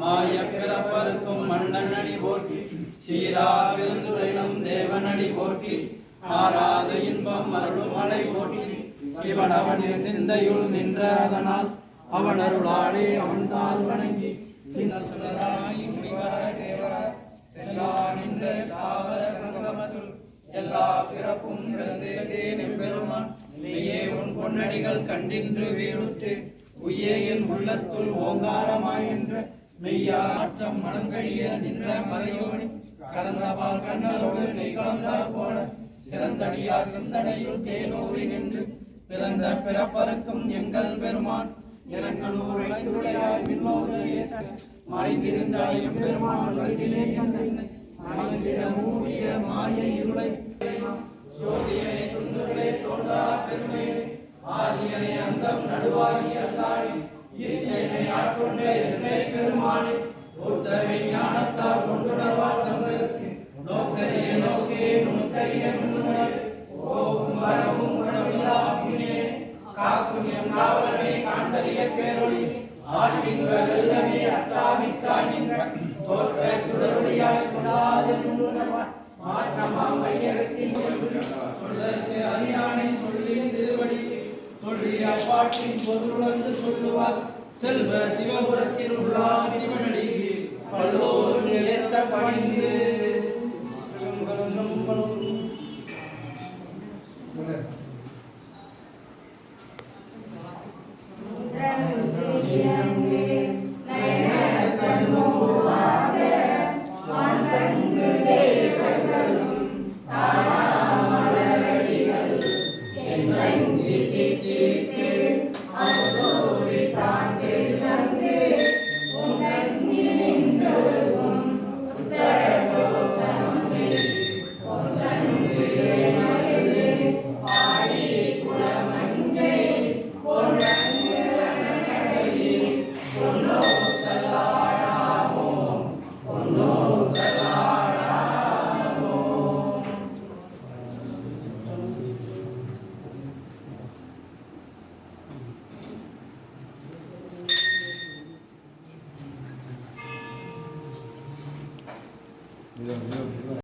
மாய பிறப்பருக்கும் மன்னனடி போற்றி சீரா பெருந்துரைனம் தேவனடி போற்றி ஆராத இன்பம் அருளும் மலை போற்றி. இவன் அவனின் சிந்தையுள் நின்ற அதனால் அவன் அருளாளே அவன் தாள் வணங்கி. சின்னர் சுடராய் முனிவர தேவராய் செல்லா நின்ற தாவர சங்கமத்துள். எல்லா பிறப்பும் இழந்தே நெம்பெருமான். மெய்யே உன் பொன்னடிகள் கண்டின்று வீடுற்று உய்யே என் உள்ளத்துள் ஓங்காரமாயின்ற. மெய்யா மாற்றம் மனங்கழிய நின்ற மலையோனி கலந்தபால் கண்ணலோடு நெய் கலந்தார் போல சிறந்தடியார் சிந்தனையுள் தேனூறி நின்று பிறந்த பிறப்பருக்கும் எங்கள் பெருமான் நிறங்களூர் இளைஞருடையாய் விண்ணோடு ஏற்ற மறைந்திருந்தாயும் பெருமான் வழியிலே மூடிய மாய இருளை சோதியனை துண்டுகளே தோன்றா பெருமை ஆதியனை அந்தம் நடுவாகி அல்லாடி இயற்கையினை ஆட்கொண்ட எந்தை பெருமானே ஒருத்தவை ஞானத்தால் கொண்டுணர்வார் தங்களுக்கு நோக்கரிய நோக்கே நுணுக்கரிய நுண்ணுணை ஓவும் வரவும் உணவில்லா காக்கும் எம் காவலனை காண்டறிய வெள்ளமே நின்ற பாட்டின் பொருளுணர்ந்து சொல்லுவார் செல்வ சிவபுரத்தில் உள்ளா Biliyorum, biliyorum.